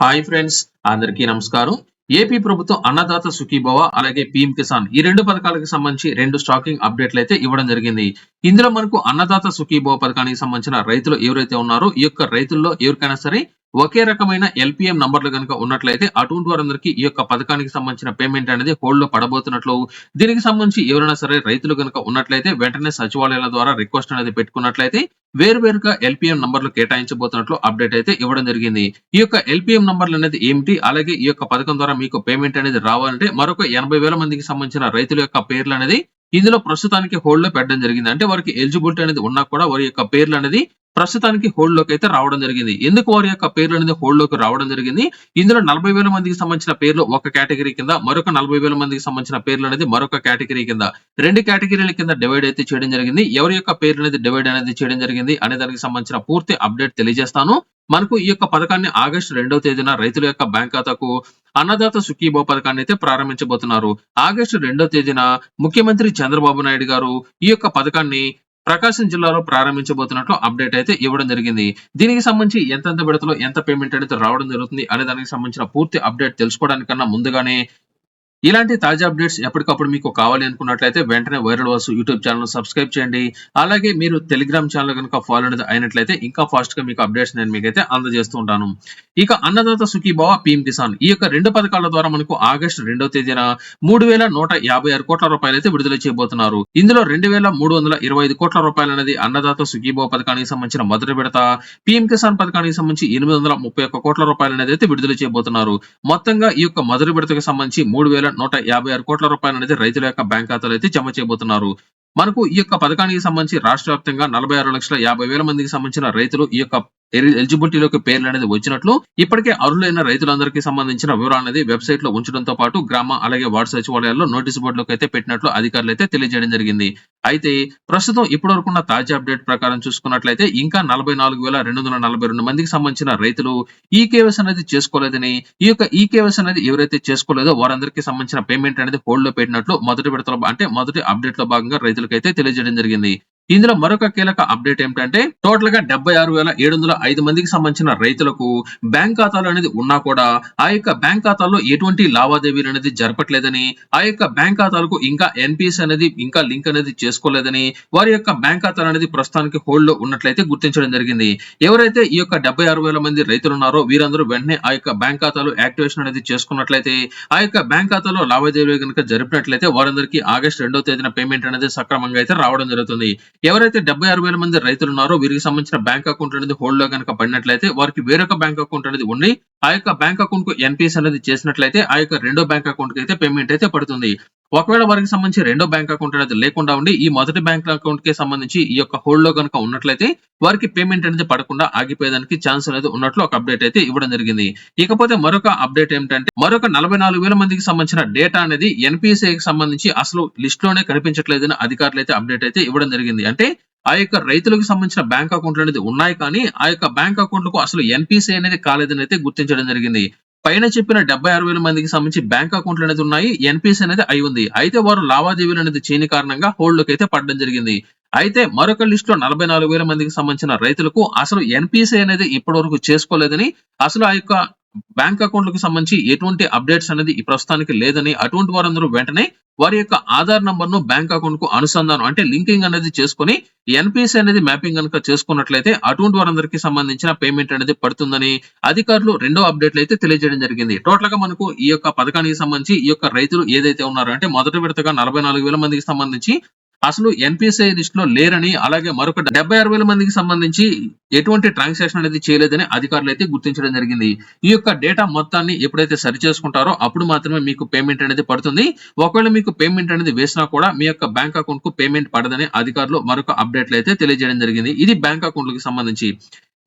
Hi friends అందరికీ నమస్కారం. AP ప్రభుత్వం అన్నదాత సుఖీభవ అలాగే పీఎం కిసాన్ ఈ రెండు పథకాలకు సంబంధించి రెండు స్టాకింగ్ అప్డేట్లు అయితే ఇవ్వడం జరిగింది. ఇందులో మనకు అన్నదాత సుఖీభవ పథకానికి సంబంధించిన రైతులు ఎవరైతే ఉన్నారో ఈ యొక్క రైతుల్లో ఎవరికైనా సరే ఒకే రకమైన ఎల్పిఎం నంబర్లు కనుక ఉన్నట్లయితే అటువంటి వారందరికీ ఈ యొక్క పథకానికి సంబంధించిన పేమెంట్ అనేది హోల్డ్లో పడబోతున్నట్లు. దీనికి సంబంధించి ఎవరైనా సరే రైతులు కనుక ఉన్నట్లయితే వెంటనే సచివాలయాల ద్వారా రిక్వెస్ట్ అనేది పెట్టుకున్నట్లయితే వేరువేరుగా ఎల్పిఎం నంబర్లు కేటాయించబోతున్నట్లు అప్డేట్ అయితే ఇవ్వడం జరిగింది. ఈ యొక్క ఎల్పిఎం నంబర్లు అనేది ఏమిటి? అలాగే ఈ యొక్క పథకం ద్వారా మీకు పేమెంట్ అనేది రావాలంటే మరొక ఎనభై వేల మందికి సంబంధించిన రైతుల యొక్క పేర్లు అనేది ఇందులో ప్రస్తుతానికి హోల్డ్లో పెట్టడం జరిగింది. అంటే వారికి ఎలిజిబిలిటీ అనేది ఉన్నా కూడా వారి యొక్క పేర్లు అనేది ప్రస్తుతానికి హోల్డ్లోకి అయితే రావడం జరిగింది. ఎందుకు వారి యొక్క పేర్లు అనేది హోల్డ్లోకి రావడం జరిగింది? ఇందులో నలభై వేల మందికి సంబంధించిన పేర్లు ఒక కేటగిరీ కింద మరొక నలభై వేల మందికి సంబంధించిన పేర్లు అనేది మరొక కేటగిరీ కింద. రెండు కేటగిరీల కింద డివైడ్ అయితే చేయడం జరిగింది. ఎవరి యొక్క పేర్లు అనేది డివైడ్ అనేది చేయడం జరిగింది అనే దానికి సంబంధించిన పూర్తి అప్డేట్ తెలియజేస్తాను. మనకు ఈ యొక్క పథకాన్ని ఆగస్టు రెండవ తేదీన రైతుల యొక్క బ్యాంక్ ఖాతాకు అన్నదాత సుఖీభో పథకాన్ని అయితే ప్రారంభించబోతున్నారు. ఆగస్టు రెండవ తేదీన ముఖ్యమంత్రి చంద్రబాబు నాయుడు గారు ఈ యొక్క పథకాన్ని ప్రకాశం జిల్లాలో ప్రారంభించబోతున్నట్లు అప్డేట్ అయితే ఇవ్వడం జరిగింది. దీనికి సంబంధించి ఎంతెంత విడతలో ఎంత పేమెంట్ అనేది రావడం జరుగుతుంది అనే దానికి సంబంధించిన పూర్తి అప్డేట్ తెలుసుకోవడానికన్నా ముందుగానే ఇలాంటి తాజా అప్డేట్స్ ఎప్పటికప్పుడు మీకు కావాలి అనుకున్నట్లయితే వెంటనే viral Vasu YouTube channel subscribe చేయండి. అలాగే మీరు టెలిగ్రామ్ ఛానల్ కనుక ఫాలో అనేది అయినట్లయితే ఇంకా ఫాస్ట్గా మీకు అప్డేట్స్ నేను మీకైతే అందజేస్తూ ఉంటాను. ఇక అన్నదాత సుఖీభావ పీఎం కిసాన్. ఈ యొక్క రెండు పథకాల ద్వారా మనకు ఆగస్టు రెండవ తేదీన మూడు వేల నూట యాభై ఆరు కోట్ల రూపాయలు అయితే విడుదల చేయబోతున్నారు. ఇందులో రెండు వేల మూడు వందల ఇరవై ఐదు కోట్ల రూపాయలు అనేది అన్నదాత సుఖీభావ పథకానికి సంబంధించిన మొదటి విడత పీఎం కిసాన్ పథకానికి సంబంధించి ఎనిమిది వందల ముప్పై ఒక్క కోట్ల రూపాయలు అనేది అయితే విడుదల చేయబోతున్నారు. మొత్తంగా ఈ యొక్క మొదటి విడతకు సంబంధించి మూడు వేల నూట యాభై ఆరు కోట్ల రూపాయలు అనేది రైతుల యొక్క బ్యాంక్ ఖాతాలో అయితే జమ చేయబోతున్నారు. మనకు ఈ యొక్క పథకానికి సంబంధించి రాష్ట్ర వ్యాప్తంగా నలభై ఆరు లక్షల యాభై వేల మందికి సంబంధించిన రైతులు ఈ యొక్క ఎలిజిబిలిటీలోకి పేర్లు అనేది వచ్చినట్లు ఇప్పటికే అర్హులైన రైతులందరికీ సంబంధించిన వివరాలు అనేది వెబ్సైట్లో ఉంచడంతో పాటు గ్రామ అలాగే వార్డు సచివాలయాల్లో నోటీస్ బోర్డులోకి అయితే పెట్టినట్లు అధికారులు అయితే తెలియజేయడం జరిగింది. అయితే ప్రస్తుతం ఇప్పటి తాజా అప్డేట్ ప్రకారం చూసుకున్నట్లయితే ఇంకా నలభై నాలుగు వేల రెండు వందల నలభై రెండు మందికి సంబంధించిన రైతులు ఈ కేవైస్ అనేది చేసుకోలేదని ఈ యొక్క ఈ కేవైస్ అనేది ఎవరైతే చేసుకోలేదో వారందరికీ సంబంధించిన పేమెంట్ అనేది హోల్డ్లో పెట్టినట్లు మొదటి విడతలో అంటే మొదటి అప్డేట్లో భాగంగా రైతులకైతే తెలియజేయడం జరిగింది. ఇందులో మరొక కీలక అప్డేట్ ఏమిటంటే టోటల్గా డెబ్బై ఆరు వేల ఏడు వందల ఐదు మందికి సంబంధించిన రైతులకు బ్యాంక్ ఖాతాలు అనేది ఉన్నా కూడా ఆ యొక్క బ్యాంక్ ఖాతాల్లో ఎటువంటి లావాదేవీలు అనేది జరపట్లేదని ఆ యొక్క బ్యాంక్ ఖాతాలకు ఇంకా ఎన్పిఎస్ అనేది ఇంకా లింక్ అనేది చేసుకోలేదని వారి యొక్క బ్యాంక్ ఖాతాలు అనేది ప్రస్తుతానికి హోల్డ్లో ఉన్నట్లయితే గుర్తించడం జరిగింది. ఎవరైతే ఈ యొక్క డెబ్బై ఆరు వేల మంది రైతులు ఉన్నారో వీరందరూ వెంటనే ఆ యొక్క బ్యాంక్ ఖాతాలు యాక్టివేషన్ అనేది చేసుకున్నట్లయితే ఆ యొక్క బ్యాంక్ ఖాతాలో లావాదేవీలు కనుక జరిపినట్లయితే వారందరికీ ఆగస్ట్ రెండో తేదీన పేమెంట్ అనేది సక్రమంగా అయితే రావడం జరుగుతుంది. ఎవరైతే డెబ్బై ఆరు వేల మంది రైతులు ఉన్నారో వీరికి సంబంధించిన బ్యాంక్ అకౌంట్ అనేది హోల్డ్లో కనుక పడినట్లయితే వారికి వేరొక బ్యాంక్ అకౌంట్ అనేది ఉండి ఆ యొక్క బ్యాంక్ అకౌంట్కు ఎన్పిఎస్ అనేది చేసినట్లయితే ఆ యొక్క రెండో బ్యాంక్ అకౌంట్కి అయితే పేమెంట్ అయితే పడుతుంది. ఒకవేళ వారికి సంబంధించి రెండో బ్యాంక్ అకౌంట్ అనేది లేకుండా ఉండి ఈ మొదటి బ్యాంక్ అకౌంట్కి సంబంధించి ఈ యొక్క హోల్డ్లో కనుక ఉన్నట్లయితే వారికి పేమెంట్ అనేది పడకుండా ఆగిపోయేదానికి ఛాన్స్ అనేది ఉన్నట్లు ఒక అప్డేట్ అయితే ఇవ్వడం జరిగింది. ఇకపోతే మరొక అప్డేట్ ఏమిటంటే మరొక నలభై నాలుగు వేల మందికి సంబంధించిన డేటా అనేది ఎన్పిఎస్ఐ కి సంబంధించి అసలు లిస్ట్లోనే కనిపించట్లేదని అధికారులు అయితే అప్డేట్ అయితే ఇవ్వడం జరిగింది. అంటే ఆ యొక్క రైతులకు సంబంధించిన బ్యాంక్ అకౌంట్లు అనేది ఉన్నాయి కానీ ఆ యొక్క బ్యాంక్ అకౌంట్లకు అసలు ఎన్పిసి అనేది కాలేదని అయితే గుర్తించడం జరిగింది. పైన చెప్పిన డెబ్బై ఆరు వేల మందికి సంబంధించి బ్యాంక్ అకౌంట్లు అనేది ఉన్నాయి ఎన్పిఎస్ అనేది అయి ఉంది. అయితే వారు లావాదేవీలు అనేది చేయని కారణంగా హోల్డ్లోకి అయితే పడడం జరిగింది. అయితే మరొక లిస్ట్లో నలభై నాలుగు వేల మందికి సంబంధించిన రైతులకు అసలు ఎన్పిసిఐ అనేది ఇప్పటి వరకు చేసుకోలేదని అసలు ఆ యొక్క బ్యాంక్ అకౌంట్లకు సంబంధించి ఎటువంటి అప్డేట్స్ అనేది ఈ ప్రస్తుతానికి లేదని అటువంటి వారందరూ వెంటనే వారి యొక్క ఆధార్ నంబర్ను బ్యాంక్ అకౌంట్కు అనుసంధానం అంటే లింకింగ్ అనేది చేసుకుని ఎన్పిఎస్ అనేది మ్యాపింగ్ కనుక చేసుకున్నట్లయితే అటువంటి వారందరికీ సంబంధించిన పేమెంట్ అనేది పడుతుందని అధికారులు రెండో అప్డేట్లు అయితే తెలియజేయడం జరిగింది. టోటల్గా మనకు ఈ యొక్క పథకానికి సంబంధించి ఈ యొక్క రైతులు ఏదైతే ఉన్నారో అంటే మొదటి విడతగా నలభై నాలుగు వేల మందికి సంబంధించి అసలు ఎన్పిసిఐ లిస్ట్లో లేరని అలాగే మరొక డెబ్బై ఆరు వేల మందికి సంబంధించి ఎటువంటి ట్రాన్సాక్షన్ అనేది చేయలేదని అధికారులు అయితే గుర్తించడం జరిగింది. ఈ యొక్క డేటా మొత్తాన్ని ఎప్పుడైతే సరి చేసుకుంటారో అప్పుడు మాత్రమే మీకు పేమెంట్ అనేది పడుతుంది. ఒకవేళ మీకు పేమెంట్ అనేది వేసినా కూడా మీ యొక్క బ్యాంక్ అకౌంట్కు పేమెంట్ పడదని అధికారులు మరొక అప్డేట్లు అయితే తెలియజేయడం జరిగింది. ఇది బ్యాంక్ అకౌంట్లకు సంబంధించి.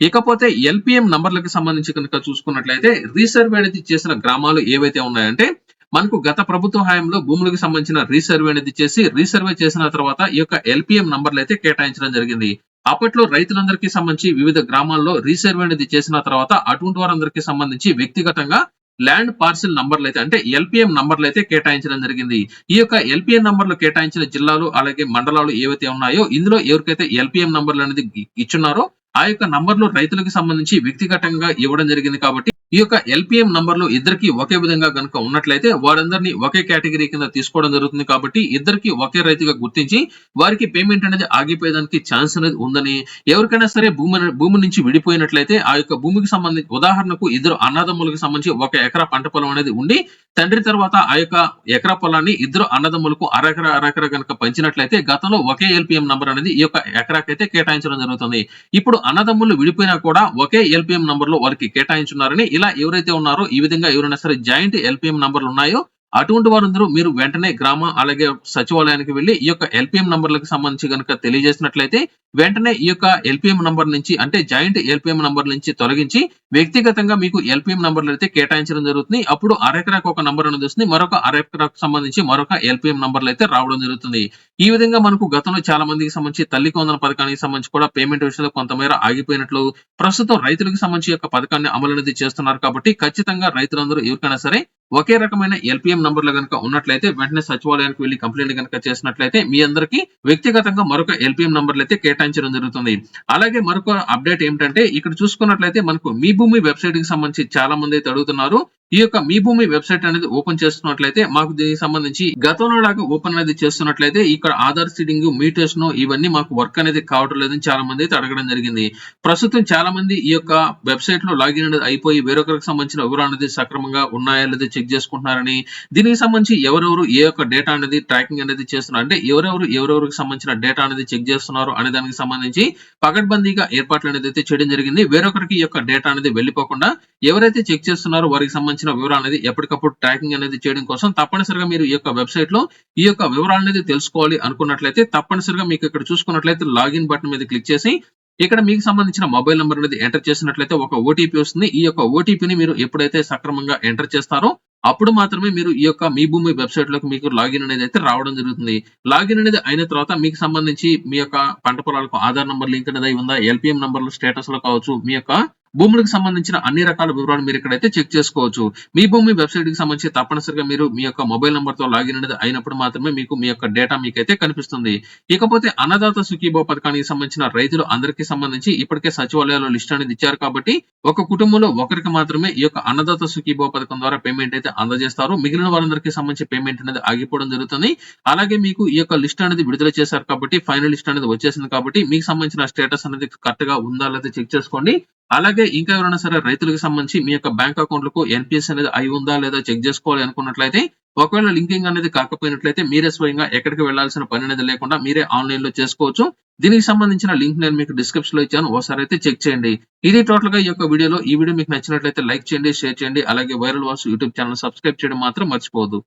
ఇకపోతే ఎల్పిఎం నంబర్లకు సంబంధించి కనుక చూసుకున్నట్లయితే రీసర్వే అనేది చేసిన గ్రామాలు ఏవైతే ఉన్నాయంటే మనకు గత ప్రభుత్వ హయాంలో భూములకు సంబంధించిన రీసర్వే అనేది చేసి రీసర్వే చేసిన తర్వాత ఈ యొక్క ఎల్పిఎం నంబర్లు అయితే కేటాయించడం జరిగింది. అప్పట్లో రైతులందరికీ సంబంధించి వివిధ గ్రామాల్లో రీసర్వే అనేది చేసిన తర్వాత అటువంటి వారందరికీ సంబంధించి వ్యక్తిగతంగా ల్యాండ్ పార్సిల్ నంబర్లు అయితే అంటే ఎల్పిఎం నంబర్లు అయితే కేటాయించడం జరిగింది. ఈ యొక్క ఎల్పిఎం నంబర్లు కేటాయించిన జిల్లాలు అలాగే మండలాలు ఏవైతే ఉన్నాయో ఇందులో ఎవరికైతే ఎల్పిఎం నంబర్లు అనేది ఇచ్చున్నారో ఆ యొక్క నంబర్లు రైతులకు సంబంధించి వ్యక్తిగతంగా ఇవ్వడం జరిగింది కాబట్టి ఈ యొక్క ఎల్పిఎం నంబర్లు ఇద్దరికి ఒకే విధంగా గనుక ఉన్నట్లయితే వారందరినీ ఒకే కేటగిరీ కింద తీసుకోవడం జరుగుతుంది కాబట్టి ఇద్దరికి ఒకే రైతుగా గుర్తించి వారికి పేమెంట్ అనేది ఆగిపోయేదానికి ఛాన్స్ అనేది ఉందని ఎవరికైనా సరే భూమి భూమి నుంచి విడిపోయినట్లయితే ఆ యొక్క భూమికి సంబంధించి ఉదాహరణకు ఇద్దరు అన్నదమ్ములకు సంబంధించి ఒక ఎకరా పంట పొలం అనేది ఉండి తండ్రి తర్వాత ఆ యొక్క ఎకరా పొలాన్ని ఇద్దరు అన్నదమ్ములకు అరెకరా అరెకరా కనుక పంచినట్లయితే గతంలో ఒకే ఎల్పిఎం నంబర్ అనేది ఈ యొక్క ఎకరాకైతే కేటాయించడం జరుగుతుంది. ఇప్పుడు అన్నదమ్ములు విడిపోయినా కూడా ఒకే ఎల్పిఎం నంబర్లో వారికి కేటాయించున్నారని ఇలా ఎవరైతే ఉన్నారో ఈ విధంగా ఎవరైనా సరే జాయింట్ ఎల్పిఎం నంబర్లు ఉన్నాయో అటువంటి వారందరూ మీరు వెంటనే గ్రామ అలాగే సచివాలయానికి వెళ్ళి ఈ యొక్క ఎల్పిఎం నంబర్లకు సంబంధించి కనుక తెలియజేసినట్లయితే వెంటనే ఈ యొక్క ఎల్పిఎం నంబర్ నుంచి అంటే జాయింట్ ఎల్పిఎం నంబర్ నుంచి తొలగించి వ్యక్తిగతంగా మీకు ఎల్పిఎం నంబర్లు అయితే కేటాయించడం జరుగుతుంది. అప్పుడు అరెకరాకు ఒక నంబర్ అనేది వస్తుంది. మరొక అరెకరాకు సంబంధించి మరొక ఎల్పిఎం నంబర్లు అయితే రావడం జరుగుతుంది. ఈ విధంగా మనకు గతంలో చాలా మందికి సంబంధించి తల్లి కొందన పథకానికి సంబంధించి కూడా పేమెంట్ విషయంలో కొంతమేర ఆగిపోయినట్లు ప్రస్తుతం రైతులకు సంబంధించి యొక్క పథకాన్ని అమలు అనేది చేస్తున్నారు కాబట్టి ఖచ్చితంగా రైతులందరూ ఎవరికైనా సరే ఒకే రకమైన ఎల్పిఎం నంబర్లు కనుక ఉన్నట్లయితే వెంటనే సచివాలయానికి వెళ్ళి కంప్లైంట్ కనుక చేసినట్లయితే మీ అందరికీ వ్యక్తిగతంగా మరొక ఎల్పిఎం నంబర్లు అయితే కేటాయించడం జరుగుతుంది. అలాగే మరొక అప్డేట్ ఏమిటంటే ఇక్కడ చూసుకున్నట్లయితే మనకు మీ భూమి వెబ్సైట్కి సంబంధించి చాలా మంది అయితే అడుగుతున్నారు. ఈ యొక్క మీ భూమి వెబ్సైట్ అనేది ఓపెన్ చేస్తున్నట్లయితే మాకు దీనికి సంబంధించి గతంలో లాగా ఓపెన్ అనేది చేస్తున్నట్లయితే ఇక్కడ ఆధార్ సీడింగ్ మీటర్స్ ఇవన్నీ మాకు వర్క్ అనేది కావడం లేదని చాలా మంది అయితే అడగడం జరిగింది. ప్రస్తుతం చాలా మంది ఈ యొక్క వెబ్సైట్లో లాగిన్ అనేది అయిపోయి వేరొకరికి సంబంధించిన వివరాలు అనేది సక్రమంగా ఉన్నాయా లేదా చెక్ చేసుకుంటున్నారని దీనికి సంబంధించి ఎవరెవరు ఏ యొక్క డేటా అనేది ట్రాకింగ్ అనేది చేస్తున్నారు అంటే ఎవరెవరు ఎవరెవరికి సంబంధించిన డేటా అనేది చెక్ చేస్తున్నారు అనే దానికి సంబంధించి పకడ్బందీగా ఏర్పాట్లు అనేది అయితే చేయడం జరిగింది. వేరొకరికి ఈ యొక్క డేటా అనేది వెళ్ళిపోకుండా ఎవరైతే చెక్ చేస్తున్నారో వారికి సంబంధించి సంబంధించిన వివరాలు అనేది ఎప్పటికప్పుడు ట్రాకింగ్ అనేది చేయడం కోసం తప్పనిసరిగా మీరు ఈ యొక్క వెబ్సైట్లో ఈ యొక్క వివరాలు అనేది తెలుసుకోవాలి అనుకున్నట్లయితే తప్పనిసరిగా మీకు ఇక్కడ చూసుకున్నట్లయితే లాగిన్ బటన్ మీద క్లిక్ చేసి ఇక్కడ మీకు సంబంధించిన మొబైల్ నెంబర్ అనేది ఎంటర్ చేసినట్లయితే ఒక ఓటీపీ వస్తుంది. ఈ యొక్క ఓటీపీని మీరు ఎప్పుడైతే సక్రమంగా ఎంటర్ చేస్తారో అప్పుడు మాత్రమే మీరు ఈ యొక్క మీ భూమి వెబ్సైట్లోకి మీకు లాగిన్ అనేది అయితే రావడం జరుగుతుంది. లాగిన్ అనేది అయిన తర్వాత మీకు సంబంధించి మీ యొక్క పంట పొలాలకు ఆధార్ నంబర్ లింక్ అనేది ఉందా? ఎల్పిఎం నంబర్లు స్టేటస్లో కావచ్చు. మీ యొక్క భూములకు సంబంధించిన అన్ని రకాల వివరాలు మీరు ఇక్కడైతే చెక్ చేసుకోవచ్చు. మీ భూమి వెబ్సైట్కి సంబంధించి తప్పనిసరిగా మీరు మీ యొక్క మొబైల్ నంబర్తో లాగిన్ అనేది అయినప్పుడు మాత్రమే మీకు మీ యొక్క డేటా మీకైతే కనిపిస్తుంది. ఇకపోతే అన్నదాత సుఖీభో పథకానికి సంబంధించిన రైతులు అందరికీ సంబంధించి ఇప్పటికే సచివాలయాల్లో లిస్ట్ అనేది ఇచ్చారు కాబట్టి ఒక కుటుంబంలో ఒకరికి మాత్రమే ఈ యొక్క అన్నదాత సుఖీభో పథకం ద్వారా పేమెంట్ అయితే అందజేస్తారు. మిగిలిన వారందరికీ సంబంధించి పేమెంట్ అనేది ఆగిపోవడం జరుగుతుంది. అలాగే మీకు ఈ యొక్క లిస్ట్ అనేది విడుదల చేశారు కాబట్టి ఫైనల్ లిస్ట్ అనేది వచ్చేసింది కాబట్టి మీకు సంబంధించిన స్టేటస్ అనేది కరెక్ట్గా ఉందా లేదా చెక్ చేసుకోండి. అలాగే అలాగే ఇంకా ఎవరైనా సరే రైతులకు సంబంధించి మీ యొక్క బ్యాంక్ అకౌంట్లకు ఎన్పిఎస్ అనేది అయి ఉందా లేదా చెక్ చేసుకోవాలి అనుకున్నట్లయితే ఒకవేళ లింకింగ్ అనేది కాకపోయినట్లయితే మీరే స్వయంగా ఎక్కడికి వెళ్ళాల్సిన పని అనేది లేకుండా మీరే ఆన్లైన్లో చేసుకోవచ్చు. దీనికి సంబంధించిన లింక్ నేను మీకు డిస్క్రిప్షన్లో ఇచ్చాను. ఒకసారి అయితే చెక్ చేయండి. ఇది టోటల్గా ఈ యొక్క వీడియోలో. ఈ వీడియో మీకు నచ్చినట్లయితే లైక్ చేయండి షేర్ చేయండి. అలాగే viral Vasu YouTube channel subscribe చేయడం మాత్రం మర్చిపోవద్దు.